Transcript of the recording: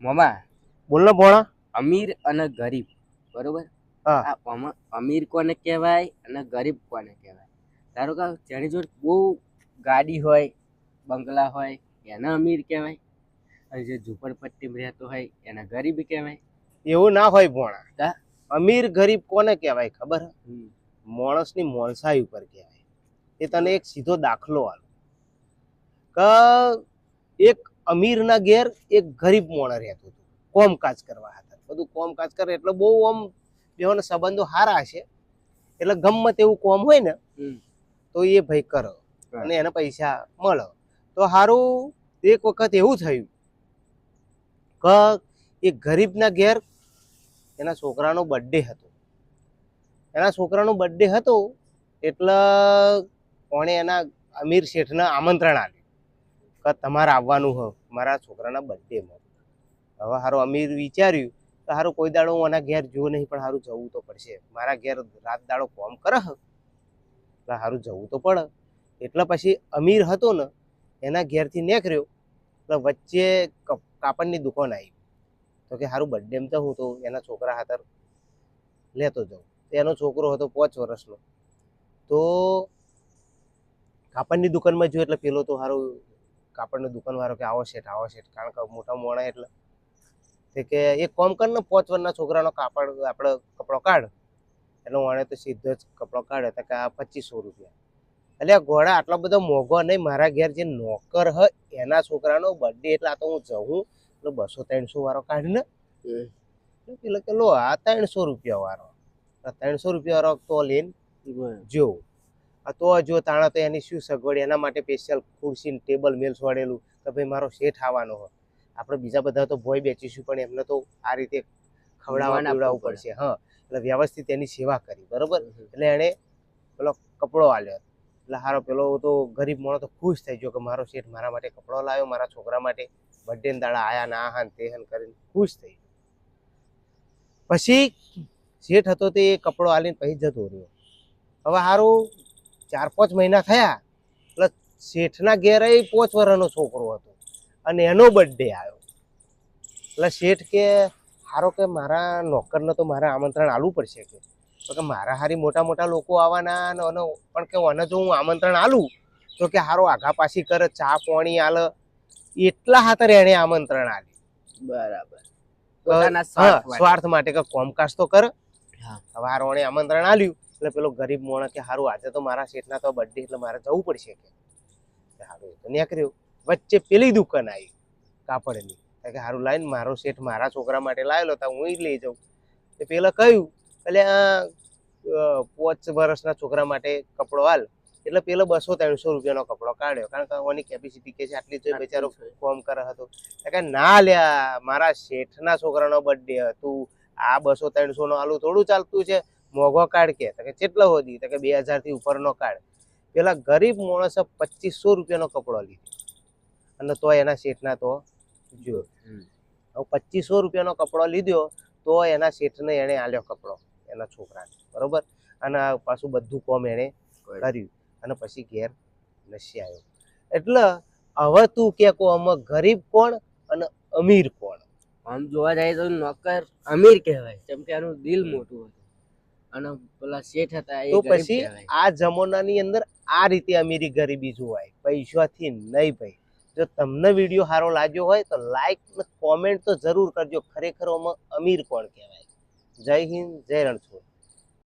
મામા. બોલનો ને અમીર અને ગરીબ. બરોબર? હા. અમીર કોને કહેવાય અને ગરીબ કોને કહેવાય? ધારો કે જેની જોડે બહુ ગાડી હોય બંગલા હોય એને અમીર કહેવાય. અને જે ઝૂંપડપટ્ટીમાં રહેતો હોય એને ગરીબ કહેવાય. એવું ના હોય ભોણા? અમીર ગરીબ કોને કહેવાય ખબર. માણસની મોણસાઈ ઉપર કહેવાય. એ તને એક સીધો દાખલો આલો. કે એક અમીરના ઘેર એક ગરીબ મોણ રહેતું હતું. કોમકાજ કરવા હતા. બધું કોમકાજ કરે એટલે બહુ આમ બેઓના સંબંધો સારા છે એટલે ગમે તેવું કોમ હોય ને તો એ ભાઈ કરો. અને એને પૈસા મળો. તો સારું એક વખત એવું થયું કે એ ગરીબના ઘેર એના છોકરાનો બર્થડે હતો. એના છોકરાનો બર્થડે હતો એટલે કોણે એના અમીર શેઠને આમંત્રણ આપ્યું. કે તમારે આવવાનું હોય, મારા છોકરાના બર્થડેમાં હવે સારું અમીર વિચાર્યું તો સારું કોઈ દાડો હું એના ઘેર જોઉં નહીં, પણ સારું જવું તો પડશે. મારા ઘેર રાત દાડો કોમ કરે હ સારું જવું તો પડે. એટલે પછી અમીર હતો ને, એના ઘેરથી નીકળ્યો એટલે વચ્ચે કપ- કાપડની દુકાન આવી. તો કે સારું બર્થડેમ તો હું તો એના છોકરા હાથર લેતો જાઉં. એનો છોકરો હતો પાંચ વર્ષનો. તો કાપડની દુકાનમાં જોયું એટલે પેલો તો સારું કાપડની દુકાનવાળો કે આવો શેઠ આવો શેઠ. કારણ કે મોટા મોણા એટલે. તે કે એક કોમ કર ને પાંચ વર્ષના છોકરાનો કાપડ આપણે કપડો કાઢ. એટલે વણે તો સીધો જ કપડો કાઢે. તો કે આ પચીસો રૂપિયા. એટલે આ ઘોડા આટલો બધો મોંઘો નહીં. મારા ઘેર જે નોકર હ એના છોકરાનો બર્થડે એટલે આ તો હું જઉં. એટલે બસો ત્રણસો વાળો કાઢીને. એટલે કે લો આ ત્રણસો રૂપિયા વાળો. ત્રણસો રૂપિયા વાળો તો લઈને બરાબર. તો જો તાણા તો એની શું સગવડ એના માટે સ્પેશિયલ ખુરશી ને ટેબલ મેલ વાળેલું કે ભાઈ મારો શેઠ આવવાનો હોય આપણે બીજા બધા તો ભોય બેચીશું પણ એમને તો આ રીતે ખવડાવવા પીવડાવવું પડશે હા. એટલે વ્યવસ્થિત એની સેવા કરી બરોબર? એટલે એણે પેલો કપડો આલ્યો. એટલે હારો પેલો તો ગરીબ માણસ તો ખુશ થઈ ગયો કે મારો શેઠ મારા માટે કપડો લાવ્યો મારા છોકરા માટે બર્થડે દાડા આયા ના હાન તે હાન કરીને ખુશ થઈ ગયો. પછી શેઠ હતો તે કપડો આલીને પછી જતો રહ્યો. હવે હારું ચાર પાંચ મહિના થયા એટલે શેઠના ઘેરે પાંચ વર્ષનો છોકરો હતો અને એનો બર્થડે આવ્યો. એટલે શેઠ કે સારો કે મારા નોકરને તો મારે આમંત્રણ આલવું પડશે કે. તો કે મારા હારી મોટા મોટા લોકો આવવાના અને પણ કે મને જો હું આમંત્રણ આલું તો કે હારો આઘા પાછી કરે ચા પાણી આલ. એટલા હાથર એણે આમંત્રણ આલી. બરાબર. સ્વાર્થ માટે. કે કોમકાશ તો કર. એણે આમંત્રણ આલ્યું. એટલે પેલો ગરીબ મોણા કે હારું આજે તો મારા શેઠના તો બર્થડે એટલે મારે જવું પડશે કે? સારું તો નીકળ્યું. વચ્ચે પેલી દુકાન આવી કાપડની. કે સારું લાઈને મારો શેઠ મારા છોકરા માટે લાવેલો તો હું લઈ જાઉં. એ પેલા કહ્યું એટલે આ પાંચ વર્ષના છોકરા માટે કપડો હાલ. એટલે પેલો બસો ત્રણસો રૂપિયાનો કપડો કાઢ્યો. કારણ કે ઓની કેપેસિટી કે છે આટલી તો બેચારો ફોર્મ કરે હતો. કે ના લ્યા મારા શેઠના છોકરાનો બર્થડે હતું. આ બસો ત્રણસોનો આલુ થોડું ચાલતું છે. મોઘો કાર્ડ કે તો કે કેટલો હોધી તો કે બે હજારથી ઉપરનો કાર્ડ પેલા ગરીબ માણસે પચીસો રૂપિયાનો કપડો લીધો. અને તો એના શેઠના તો જો હવે પચીસો રૂપિયાનો કપડો લીધો તો એના શેઠને એણે આલ્યો કપડો એના છોકરાને. બરોબર? અને પાછું બધું કોમ એણે કર્યું. અને પછી ઘેર નસી આવ્યો. એટલે હવે તું કે કો અમે ગરીબ કોણ અને અમીર કોણ? આમ જોવા જાય તો નોકર અમીર કહેવાય. કેમ કે એનું દિલ મોટું હતું. અને પેલા શેઠ હતા તો પછી. આ જમાનાની અંદર આ રીતે અમીરી ગરીબી જોવાય. પૈસાથી નહીં ભાઈ. જો તમને વીડિયો સારો લાગ્યો હોય તો લાઈક ને કોમેન્ટ તો જરૂર કરજો. ખરેખર અમીર કોણ કહેવાય? જય હિન્દ જય રણછોડ.